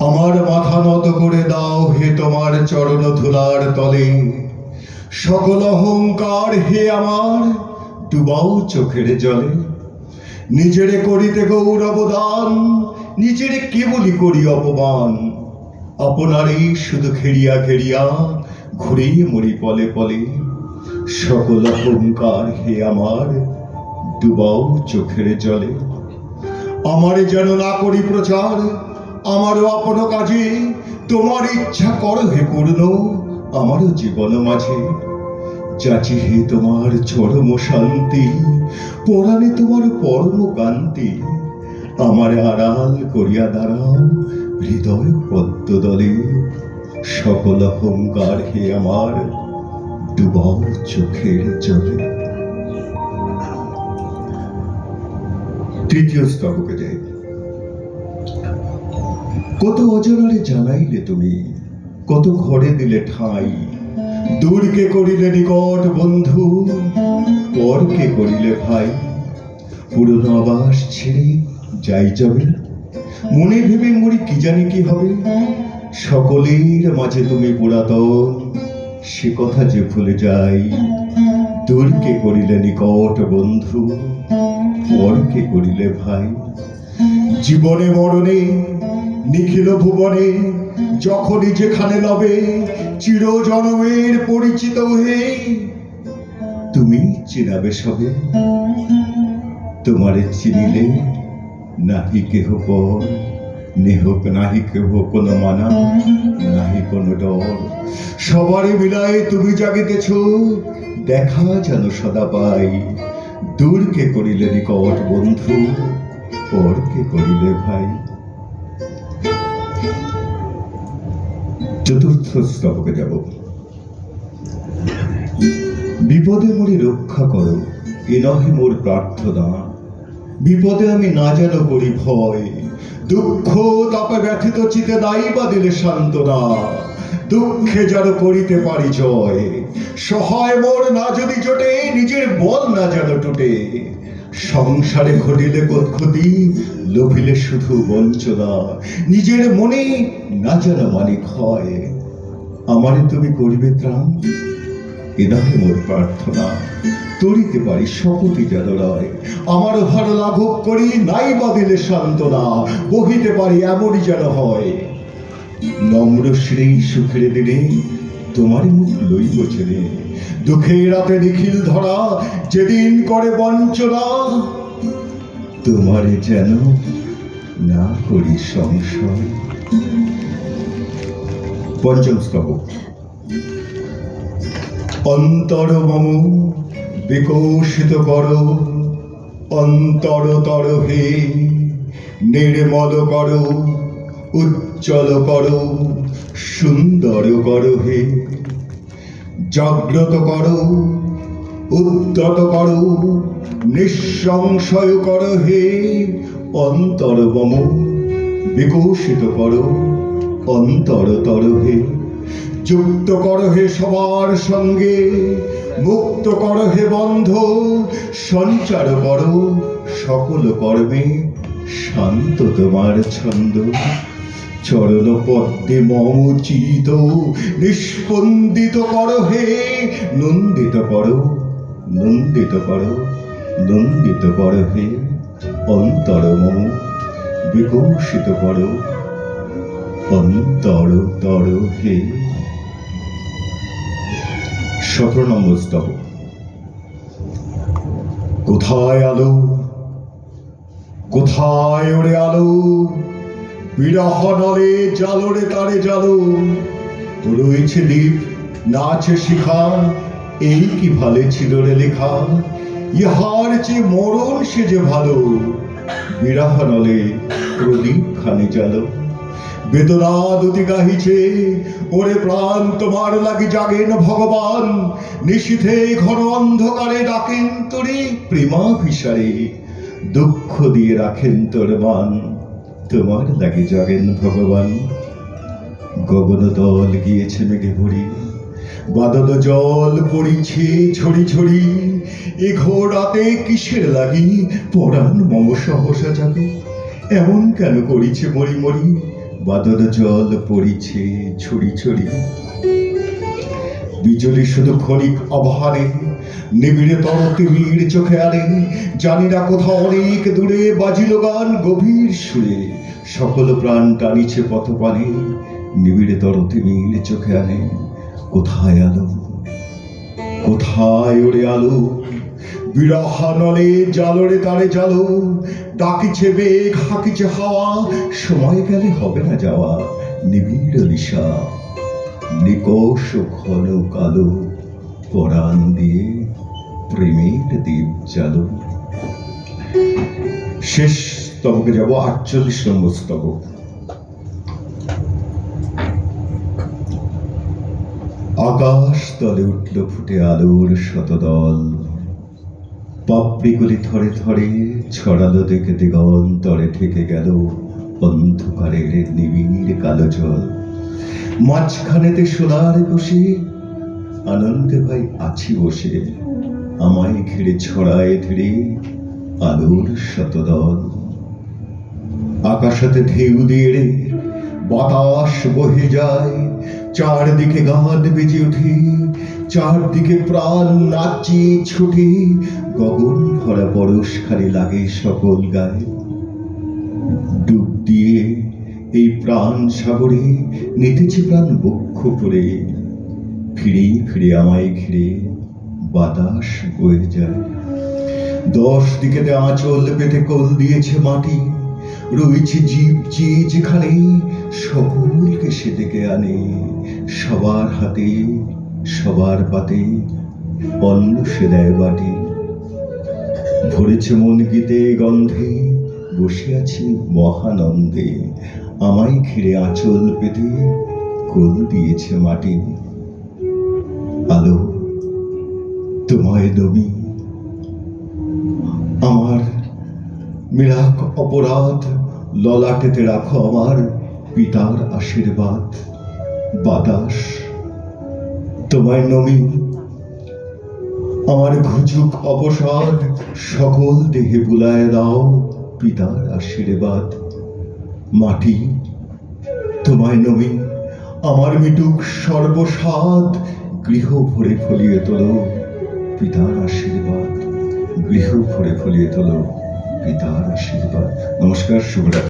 আমার মাথা নত করে দাও হে তোমার চরণ ধুলার তলে। সকল অহংকার হে আমার, ডুবাও চোখের জলে। নিজেরে করিতে গৌরব দান, নিজেরে কেবলই করি অপমান। আপনারই শুধু ঘেরিয়া ঘেরিয়া ঘুরে মরি পলে পলে। সকল অহংকার হে আমার, ডুবাও চোখের জলে। আমারে যেন না করি প্রচার আমারও আপন কাজে, তোমার ইচ্ছা কর হে পূর্ণ আমারও জীবন মাঝে। চাচি হে তোমার চরম শান্তি, পরাণে তোমার পরম কান্তি আমার আড়াল করিয়া দাঁড়াও হৃদয় পদ্ম দলে। সকল অহংকার হে আমার ডুবাও চোখের জলে। তৃতীয় স্তবকে যাই। কত অজরারে জানাইলে তুমি? কত ঘরে দিলে ঠাঁই? দূরকে করিলে নিকট বন্ধু? পরকে করিলে ভাই? পুরনো আবাস ছেড়ে যাই যাবে? মনে ভেবে মরি কি জানি কি হবে? সকলের মাঝে তুমি পুরাতন, সে কথা যে ভুলে যাই। দূরকে করিলে নিকট বন্ধু? পরকে করিলে ভাই। জীবনে মরণে, নিখিল ভুবনে, যখনই যেখানে লবে চির জনমের পরিচিত হয়ে তুমি চিনাবে সবে। তোমারে চিনিলে নাহি কেহ পর নেহক নাহি কেহ কোনো মানা, নাহি কোনো ডর। সবারে মিলায় তুমি জাগিতেছ, দেখা যেন সদা পাই। দূরকে করিলে নিকট বন্ধু? পরকে করিলে ভাই? চতুর্থ স্তবকে যাব। বিপদে মরি রক্ষা করো, এ নহে মোর প্রার্থনা। বিপদে আমি না যেন করি ভয়। দুঃখ, তাপে ব্যথিত চিতে দায়ী বা দিলে সান্ত্বনা। দুঃখে যেন করিতে পারি জয়। সহায় মোর না যদি জোটে, নিজের বল না যেন টুটে। সংসারে ঘটিলে ক্ষতি, লোভিলে শুধু বঞ্চনা। নিজের মনে না যেন মালিক হয়। আমারে তুমি করিবে ত্রাণ এদাহে মোর প্রার্থনা। তরিতে পারি শপথি যেন রয় আমার ভালো লাঘব করি নাই বা দিলে সান্ত্বনা। বহিতে পারি এমনই যেন হয়। নম্র শ্রী সুখের দিনে তোমার মুখ লইব ছেড়ে দুঃখের রাতে নিখিল ধরা, যেদিন করে বঞ্চনা, তোমারে যেন না করি সংশয়। পঞ্চম স্তবক অন্তর মম, বিকশিত কর। অন্তরতর হে, নির্মল কর। উজ্জ্বল কর সুন্দর কর হে জাগ্রত কর, উদ্যত কর নিঃসংশয় কর হে অন্তর মম বিকশিত কর অন্তরতর হে যুক্ত কর হে সবার সঙ্গে, মুক্ত কর হে বন্ধ। সঞ্চার কর সকল কর্মে, শান্ত তোমার ছন্দ। চরণ পদ্মে মম চিত নিষ্পন্দিত কর হে, নন্দিত কর নন্দিত কর নন্দিত কর হে, অন্তর মম, বিকশিত কর, অন্তর তর হে। সতেরো নম্বর স্তব। কোথায় আলো? কোথায় ওরে আলো? বিরহ নলে জালোরে তারে জালো রয়েছে দ্বীপ নাচে শিখা, এই কি ভালে ছিল রে লেখা? ইহার যে মরণ, সে যে ভালো। বিরহ নলে প্রদীপ খানি জালো বেদনা দুতি গাহিছে, ওরে প্রাণ, তোমার লাগি জাগেন ভগবান। নিশীথে ঘন অন্ধকারে ডাকেন তোরে প্রেমাভিসারে। দুঃখ দিয়ে রাখেন তোর মান। তোমার লাগে জাগেন ভগবান। গগন দল গিয়েছে মেঘে ভরি, বাদল জল পড়িছে ঝড়ি ঝড়ি এ ঘোরাতে কিসের লাগি পরাণ মম সহসা যাবে এমন কেন করিছে মরি মরি বাদল জল পড়িছে ছড়ি ছড়ি বিজলি শুধু ক্ষণিক অবহারে, নিবিড়ে তর তিমির চোখে আনে জানি না কোথাও অনেক দূরে বাজিল গান গভীর সুরে, সকল প্রাণ টানিছে পথপানে, নিবিড়ে তর তিমির চোখে আনে কোথায় আলো? কোথায় ওরে আলো? বিরহানলে জালরে তারে জালো, ডাকিছে বেগ, হাকিছে হাওয়া, সময় গেলে হবে না যাওয়া, নিবিড় নিশা নিকষ ঘন কালো, পরাণ দিয়ে প্রেমের দ্বীপ জালো। শেষ স্তবকে যাব, আটচল্লিশ নম্বর স্তবক আকাশ তলে উঠল ফুটে আলোর শতদল। পাপড়িগুলি থরে থরে ছড়ালো দেখে দিগন্তরে থেকে গেল অন্ধকারের নিবিড় কালো জল। মাঝখানেতে সোনার বসে, আনন্দে ভাই আছি বসে। আমায় ঘিরে ছড়ায় ধীরে আলোর শতদল। আকাশাতে ঢেউ দিয়ে বাতাস বহে যায়। চারদিকে গান বেজে ওঠে, চারদিকে প্রাণ নাচে ছুটে। গগন ভরা পরশ খালি লাগে সকল গায়ে প্রাণ সাগরে নিতেছে প্রাণ বক্ষ করে ফিরে ফিরে আমায় ঘিরে বাতাস বয়ে যায়। দশ দিকেতে আঁচল পেতে কোল দিয়েছে মাটি। রয়েছে জীব যে যেখানে সকলকে সে ডেকে আনে। সবার হাতে, সবার পাতে অন্ন সে দেয় বাটি ভরেছে মন গীতে গন্ধে বসে আছি মহানন্দে। আমায় ঘিরে আঁচল পেতে কোল দিয়েছে মাটি। আলো, তোমায় নবী। আমার মিরাক অপরাধ ললাটেতে রাখো আমার পিতার আশীর্বাদ, বাতাস। তোমায় নমি আমার ঘুচুক অবসাদ, সকল দেহে বুলায় দাও পিতার আশীর্বাদ। মাটি, তোমায় নমি আমার মিটুক সর্বসাদ গৃহ ভরে ফলিয়ে তোল পিতার আশীর্বাদ, গৃহ ভরে ফলিয়ে তোল পিতার আশীর্বাদ। নমস্কার, শুভরাত্রি।